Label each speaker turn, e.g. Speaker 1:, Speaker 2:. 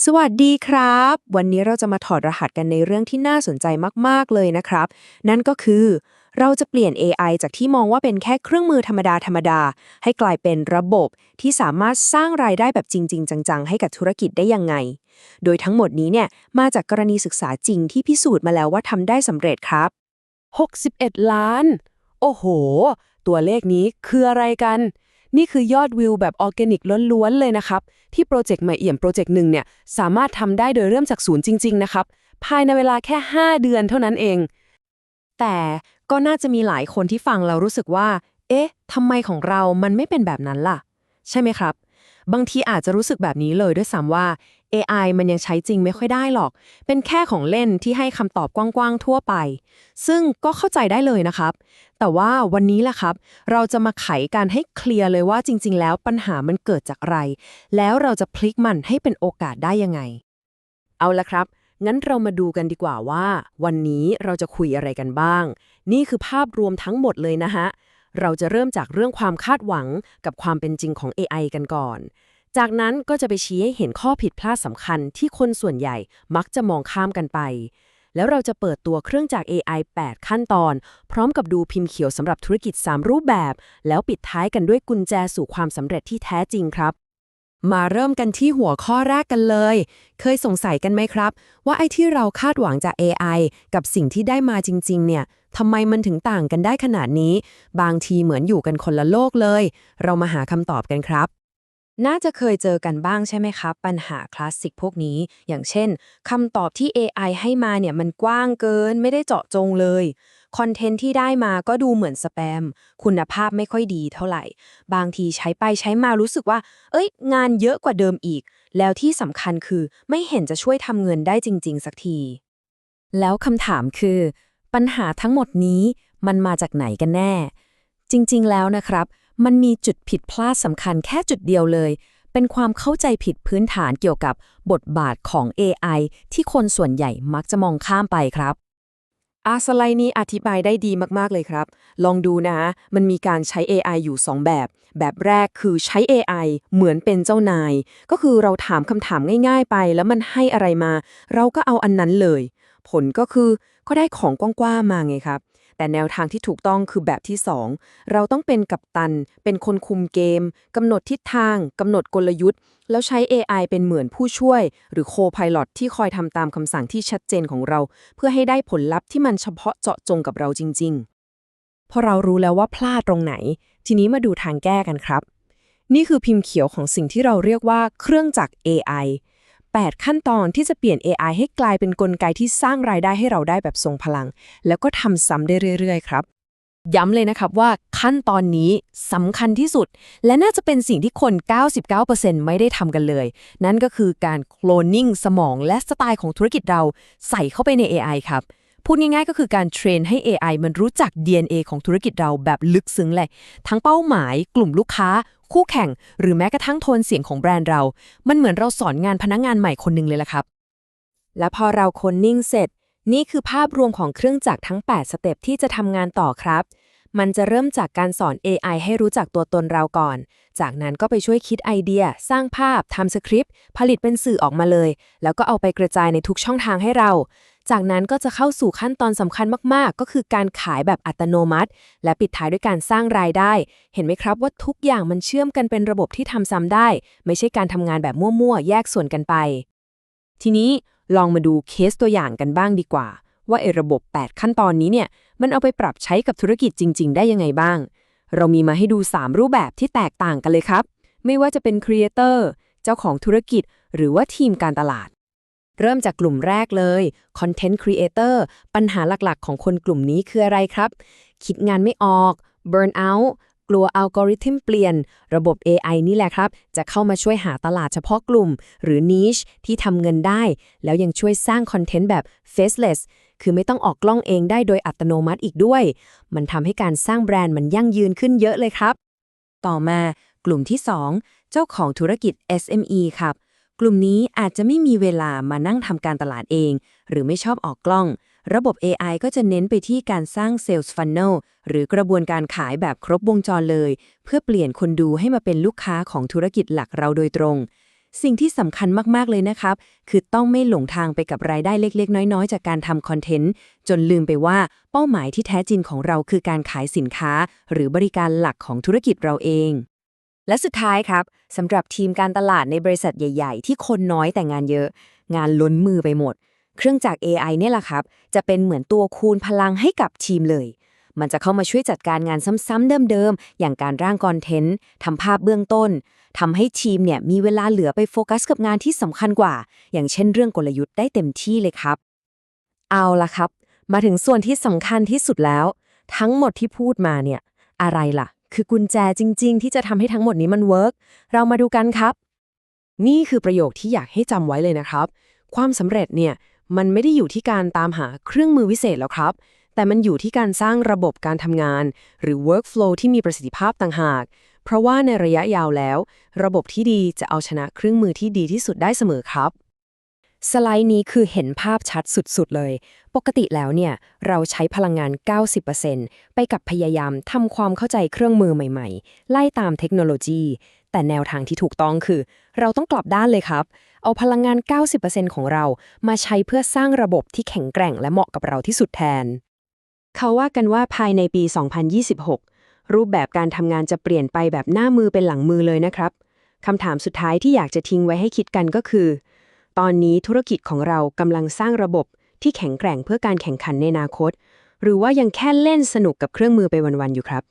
Speaker 1: สวัสดีครับ วันนี้เราจะมาถอดรหัสกันในเรื่องที่น่าสนใจมาก ๆ เลยนะครับ นั่นก็คือ เราจะเปลี่ยน AI จากที่มองว่าเป็นแค่เครื่องมือธรรมดา ธรรมดา ให้กลายเป็นระบบที่สามารถสร้างรายได้แบบจริง ๆ จัง ๆ ให้กับธุรกิจได้ยังไง โดยทั้งหมดนี้เนี่ยมาจากกรณีศึกษาจริงที่พิสูจน์มาแล้วว่าทำได้สำเร็จครับ
Speaker 2: 61 ล้าน โอ้โห ตัวเลขนี้คืออะไรกัน นี่คือยอดวิวแบบออร์แกนิกล้วนๆเลยนะครับ ที่โปรเจกต์ใหม่เอี่ยมโปรเจกต์หนึ่งเนี่ยสามารถทำได้โดยเริ่มจากศูนย์จริง ๆ นะครับ ภายในเวลาแค่ 5 เดือนเท่านั้นเอง
Speaker 1: แต่ก็น่าจะมีหลายคนที่ฟังเรารู้สึกว่า เอ๊ะทำไมของเรามันไม่เป็นแบบนั้นล่ะ ใช่ไหมครับ บางทีอาจจะรู้สึกแบบนี้เลยด้วยซ้ำว่า AI มันยังใช้จริงไม่ค่อยได้หรอก เป็นแค่ของเล่นที่ให้คำตอบกว้างๆทั่วไป ซึ่งก็เข้าใจได้เลยนะครับ แต่ว่าวันนี้แหละครับ เราจะมาไขการให้เคลียร์เลยว่าจริง ๆ แล้วปัญหามันเกิดจากอะไร แล้วเราจะพลิกมันให้เป็นโอกาสได้ยังไง
Speaker 2: เอาละครับ งั้นเรามาดูกันดีกว่าว่า วันนี้เราจะคุยอะไรกันบ้าง นี่คือภาพรวมทั้งหมดเลยนะฮะ เราจะเริ่มจากเรื่องความคาดหวังกับความเป็นจริงของ AI กันก่อน จากนั้นก็จะไปชี้ให้เห็นข้อผิดพลาดสำคัญที่คนส่วนใหญ่มักจะมองข้ามกันไป แล้วเราจะเปิดตัวเครื่องจาก AI 8 ขั้นตอน พร้อมกับดูพิมพ์เขียวสำหรับธุรกิจ 3 รูปแบบ แล้วปิดท้ายกันด้วยกุญแจสู่ความสำเร็จที่แท้จริงครับ มาเริ่มกันที่หัวข้อแรกกันเลย เคยสงสัยกันไหมครับ ว่าไอ้ที่เราคาดหวังจาก AI กับสิ่งที่ได้มาจริง ๆ เนี่ยทำไมมันถึงต่างกันได้ขนาดนี้ บางทีเหมือนอยู่กันคนละโลกเลย เรามาหาคำตอบกันครับ
Speaker 1: น่าจะเคยเจอกันบ้างใช่ไหมครับ ปัญหาคลาสสิกพวกนี้ อย่างเช่นคำตอบที่ AI ให้มาเนี่ยมันกว้างเกิน ไม่ได้เจาะจงเลย คอนเทนต์ที่ได้มาก็ดูเหมือนสแปม คุณภาพไม่ค่อยดีเท่าไหร่ บางทีใช้ไปใช้มารู้สึกว่า เอ้ย งานเยอะกว่าเดิมอีก แล้วที่สำคัญคือไม่เห็นจะช่วยทำเงินได้จริง ๆ สักที
Speaker 3: แล้วคำถามคือ ปัญหาทั้งหมดนี้มันมาจากไหนกันแน่ จริง ๆ แล้วนะครับ มันมีจุดผิดพลาดสำคัญแค่จุดเดียวเลย เป็นความเข้าใจผิดพื้นฐานเกี่ยวกับบทบาทของ AI ที่คนส่วนใหญ่มักจะมองข้ามไปครับ
Speaker 2: อาสไลด์นี้อธิบายได้ดีมาก ๆ เลยครับ ลองดูนะ มันมีการใช้ AI อยู่ 2 แบบ แบบแรกคือใช้ AI เหมือนเป็นเจ้านาย ก็คือเราถามคำถามง่าย ๆ ไป แล้วมันให้อะไรมา เราก็เอาอันนั้นเลย ผลก็คือก็ได้ของกว้างๆมาไงครับ แต่แนวทางที่ถูกต้องคือแบบที่ 2 เราต้องเป็นกัปตัน เป็นคนคุมเกมกำหนดทิศทางกำหนดกลยุทธ์ แล้วใช้ AI เป็นเหมือนผู้ช่วย หรือโคพาย o t ที่คอยทำตามคำสั่งที่ชัดเจนของเรา เพื่อให้ได้ผลลัพธ์ที่มันเฉพาะเจาะจงกับเราจริง ๆ พอเรารู้แล้วว่าพลาดตรงไหน ทีนี้มาดูทางแก้กันครับ นี่คือพิมพ์เขียวของสิ่งที่เราเรียกว่าเครื่องจักร AI 8 ขั้นตอนที่จะเปลี่ยน AI ให้กลายเป็นนกลไกที่สร้างรายได้ให้เราได้แบบทรงพลัง แล้วก็ทำซ้ำได้เรื่อย ๆ ครับ ย้ำเลยนะครับว่าขั้นตอนนี้สำคัญที่สุด และน่าจะเป็นสิ่งที่คน 99%ไม่ได้ทำกันเลย นั่นก็คือการโคลนนิ่งสมองและสไตล์ของธุรกิจเราใส่เข้าไปใน AI ครับ พูดง่ายๆ ก็คือการเทรนให้ AI มันรู้จัก DNA ของธุรกิจเราแบบลึกซึ้งเลย ทั้งเป้าหมาย กลุ่มลูกค้า คู่แข่ง หรือแม้กระทั่งโทนเสียงของแบรนด์เรา มันเหมือนเราสอนงานพนักงานใหม่คนหนึ่งเลยละครับ
Speaker 1: และพอเราคนนิ่งเสร็จ นี่คือภาพรวมของเครื่องจักรทั้ง 8 สเต็ปที่จะทำงานต่อครับ มันจะเริ่มจากการสอน AI ให้รู้จักตัวตนเราก่อน จากนั้นก็ไปช่วยคิดไอเดีย สร้างภาพทำสคริปต์ ผลิตเป็นสื่อออกมาเลย แล้วก็เอาไปกระจายในทุกช่องทางให้เรา จากนั้นก็จะเข้าสู่ขั้นตอนสำคัญมาก ๆ ก็คือการขายแบบอัตโนมัติ และปิดท้ายด้วยการสร้างรายได้ เห็นไหมครับว่าทุกอย่างมันเชื่อมกันเป็นระบบที่ทำซ้ำได้ ไม่ใช่การทำงานแบบมั่ว ๆ แยกส่วนกันไป ทีนี้ลองมาดูเคสตัวอย่างกันบ้างดีกว่า ว่าไอ้ระบบ 8 ขั้นตอนนี้เนี่ยมันเอาไปปรับใช้กับธุรกิจจริง ๆ ได้ยังไงบ้าง เรามีมาให้ดู 3 รูปแบบที่แตกต่างกันเลยครับ ไม่ว่าจะเป็นครีเอเตอร์เจ้าของธุรกิจหรือว่าทีมการตลาด เริ่มจากกลุ่มแรกเลย Content Creator ปัญหาหลักๆ ของคนกลุ่มนี้คืออะไรครับ คิดงานไม่ออก Burn out กลัวอัลกอริทึมเปลี่ยน ระบบ AI นี่แหละครับ จะเข้ามาช่วยหาตลาดเฉพาะกลุ่ม หรือ niche ที่ทำเงินได้ แล้วยังช่วยสร้างคอนเทนต์แบบ faceless คือไม่ต้องออกกล้องเองได้โดยอัตโนมัติอีกด้วย มันทำให้การสร้างแบรนด์มันยั่งยืนขึ้นเยอะเลยครับ ต่อมากลุ่มที่ 2 เจ้าของธุรกิจ SME ครับ ลุ่มนี้อาจจะไม่มีเวลามานั่งทำการตลาดเอง หรือไม่ชอบออกกล้อง ระบบ AI ก็จะเน้นไปที่การสร้าง Sales Funnel หรือกระบวนการขายแบบครบวงจรเลย เพื่อเปลี่ยนคนดูให้มาเป็นลูกค้าของธุรกิจหลักเราโดยตรง สิ่งที่สำคัญมาก ๆ เลยนะครับ คือต้องไม่หลงทางไปกับรายได้เล็ก ๆ น้อย ๆ จากการทำคอนเทนต์ จนลืมไปว่าเป้าหมายที่แท้จริงของเราคือการขายสินค้า หรือบริการหลักของธุรกิจเราเอง และสุดท้ายครับสำหรับทีมการตลาดในบริษัทใหญ่ ๆ ที่คนน้อยแต่งานเยอะ งานล้นมือไปหมด เครื่องจักร AI เนี่ยแหละครับ จะเป็นเหมือนตัวคูณพลังให้กับทีมเลย มันจะเข้ามาช่วยจัดการงานซ้ำๆเดิมๆ อย่างการร่างคอนเทนต์ทำภาพเบื้องต้นทำให้ทีมเนี่ยมีเวลาเหลือไปโฟกัสกับงานที่สำคัญกว่า อย่างเช่นเรื่องกลยุทธ์ได้เต็มที่เลยครับ
Speaker 3: เอาละครับ มาถึงส่วนที่สำคัญที่สุดแล้ว ทั้งหมดที่พูดมาเนี่ยอะไรล่ะ คือกุญแจจริง ๆ ที่จะทำให้ทั้งหมดนี้มันเวิร์กเรามาดูกันครับ
Speaker 2: นี่คือประโยคที่อยากให้จำไว้เลยนะครับ ความสำเร็จเนี่ยมันไม่ได้อยู่ที่การตามหาเครื่องมือวิเศษแล้วครับ แต่มันอยู่ที่การสร้างระบบการทำงาน หรือ workflow ที่มีประสิทธิภาพต่างหาก เพราะว่าในระยะยาวแล้ว ระบบที่ดีจะเอาชนะเครื่องมือที่ดีที่สุดได้เสมอครับ
Speaker 1: สไลด์นี้คือเห็นภาพชัดสุดๆเลย ปกติแล้วเนี่ย เราใช้พลังงาน 90%ไปกับพยายามทำความเข้าใจเครื่องมือใหม่ๆ ไล่ตามเทคโนโลยี แต่แนวทางที่ถูกต้องคือ เราต้องกลับด้านเลยครับ เอาพลังงาน 90%ของเรามาใช้เพื่อสร้างระบบที่แข็งแกร่งและเหมาะกับเราที่สุดแทน
Speaker 2: เขาว่ากันว่าภายในปี 2026 รูปแบบการทำงานจะเปลี่ยนไปแบบหน้ามือเป็นหลังมือเลยนะครับคำถามสุดท้ายที่อยากจะทิ้งไว้ให้คิดกันก็คือ ตอนนี้ธุรกิจของเรากำลังสร้างระบบที่แข็งแกร่งเพื่อการแข่งขันในอนาคต หรือว่ายังแค่เล่นสนุกกับเครื่องมือไปวันๆอยู่ครับ